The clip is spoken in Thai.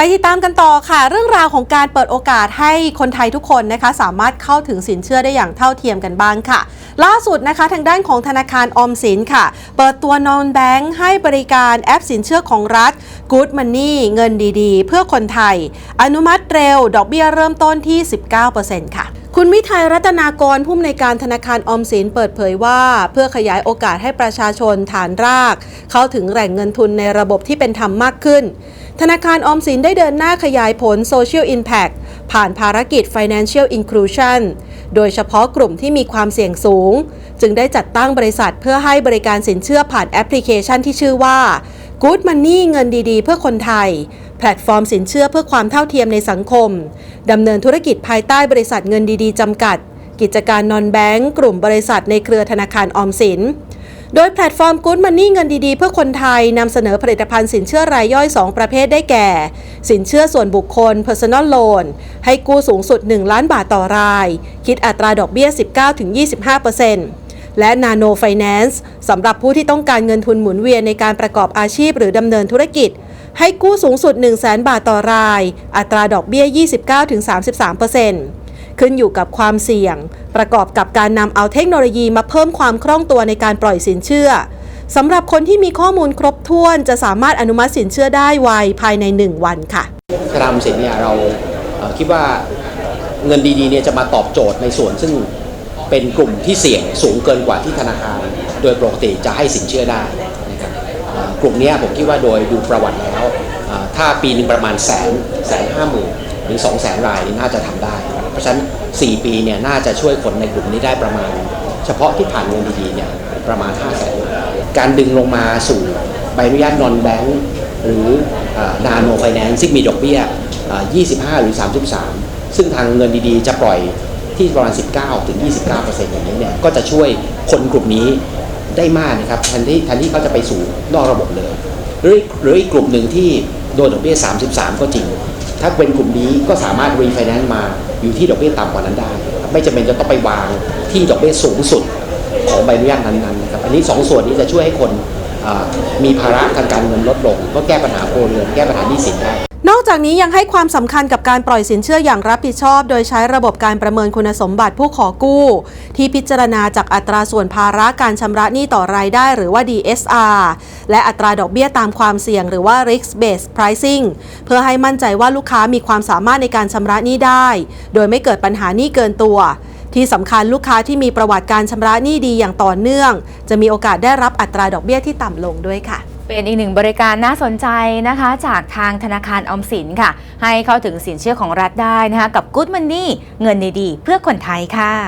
ไปติดตามกันต่อค่ะ เรื่องราวของการเปิดโอกาสให้คนไทยทุกคนนะคะ สามารถเข้าถึงสินเชื่อได้อย่างเท่าเทียมกันบ้างค่ะ ล่าสุดนะคะ ทางด้านของธนาคารออมสินค่ะ เปิดตัวนอนแบงค์ให้บริการแอปสินเชื่อของรัฐ Good Money เงินดีๆ เพื่อคนไทย อนุมัติเร็ว ดอกเบี้ยเริ่มต้นที่ 19%ค่ะ คุณวิทัยรัตนากรผู้อำนวยการธนาคารออมสินเปิดเผยว่า เพื่อขยายโอกาสให้ประชาชนฐานราก เข้าถึงแหล่งเงินทุนในระบบที่เป็นธรรมมากขึ้น ธนาคารออมสินได้เดินหน้าขยายผล Social Impact ผ่านภารกิจ Financial Inclusion โดยเฉพาะกลุ่มที่มีความเสี่ยงสูง จึงได้จัดตั้งบริษัทเพื่อให้บริการสินเชื่อผ่านแอปพลิเคชันที่ชื่อว่า Good Money เงินดีๆ เพื่อคนไทย แพลตฟอร์มสินเชื่อเพื่อความเท่าเทียมในสังคม ดำเนินธุรกิจภายใต้บริษัทเงินดีๆ จำกัด กิจการนอนแบงก์กลุ่มบริษัทในเครือธนาคารออมสิน โดยแพลตฟอร์ม Good Money เงินดีๆ เพื่อคนไทยนำเสนอผลิตภัณฑ์สินเชื่อรายย่อย 2 ประเภทได้แก่ สินเชื่อส่วนบุคคล Personal Loan ให้กู้สูงสุด 1 ล้านบาทต่อราย คิดอัตราดอกเบี้ย 19-25% และ Nano Finance สำหรับผู้ที่ต้องการเงินทุนหมุนเวียนในการประกอบอาชีพหรือดำเนินธุรกิจ ให้กู้สูงสุด 1 0 0 0 0แบาทต่อราย อัตราดอกเบี้ย 29-33%ขึ้นอยู่กับความเสี่ยง ประกอบกับการนำเอาเทคโนโลยีมาเพิ่มความคล่องตัวในการปล่อยสินเชื่อสำหรับคนที่มีข้อมูลครบถ้วนจะสามารถอนุมัติสินเชื่อได้ไวภายใน 1 วันค่ะธนารออมสินเนี่ยเราคิดว่าเงินดีๆเนี่ยจะมาตอบโจทย์ในส่วนซึ่ง เป็นกลุ่มที่เสี่ยงสูงเกินกว่าที่ธนาคาร โดยปกติจะให้สินเชื่อได้นะครับกลุ่มนี้ผมคิดว่าโดยดูประวัติแล้ว ถ้าปีหนึ่งประมาณแสนแสนห้าหมื่นหรือ2 0 0แสนรายนี่น่าจะทำได้ เพราะฉะนั้น 4 ปีเนี่ยน่าจะช่วยคนในกลุ่มนี้ได้ประมาณ เฉพาะที่ผ่านเงินดีๆเนี่ยประมาณ5 0 0แสนการดึงลงมาสู่ใบอนุญาตนอนแบงก์หรือนาโนไฟแนนซ์ซึ่งมีดอกเบี้ยอ่า25 หรือ 33 ซึ่งทางเงินดีๆ จะปล่อย ที่ประมาณ 19 ถึง 29อย่างนี้เนี่ยก็จะช่วยคนกลุ่มนี้ได้มากนะครับแทนที่แทนที่เขาจะไปสู่นอกระบบเลย หรือหรืออีกกลุ่มหนึ่งที่โดนดอกเบี้ย 33 ก็จริง ถ้าเป็นกลุ่มนี้ก็สามารถรีไฟแนนซ์มาอยู่ที่ดอกเบี้ยต่ำกว่านั้นได้ ไม่จำเป็นจะต้องไปวางที่ดอกเบี้ยสูงสุดของใบอนุญาตนั้นๆนะครับอันนี้สองส่วนนี้จะช่วยให้คนมีภาระทางการเงินลดลง ก็แก้ปัญหาโครเรือนแก้ปัญหาหนี้สินได้ นอกจากนี้ยังให้ความสำคัญกับการปล่อยสินเชื่ออย่างรับผิดชอบ โดยใช้ระบบการประเมินคุณสมบัติผู้ขอกู้ ที่พิจารณาจากอัตราส่วนภาระการชำระหนี้ต่อรายได้หรือว่า DSR และอัตราดอกเบี้ยตามความเสี่ยงหรือว่า risk based pricing เพื่อให้มั่นใจว่าลูกค้ามีความสามารถในการชำระหนี้ได้ โดยไม่เกิดปัญหาหนี้เกินตัว ที่สำคัญลูกค้าที่มีประวัติการชำระหนี้ดีอย่างต่อเนื่อง จะมีโอกาสได้รับอัตราดอกเบี้ยที่ต่ำลงด้วยค่ะ เป็นอีกหนึ่งบริการน่าสนใจนะคะ จากทางธนาคารออมสินค่ะ ให้เข้าถึงสินเชื่อของรัฐได้นะคะ กับ Good Money เงินดีๆ เพื่อคนไทยค่ะ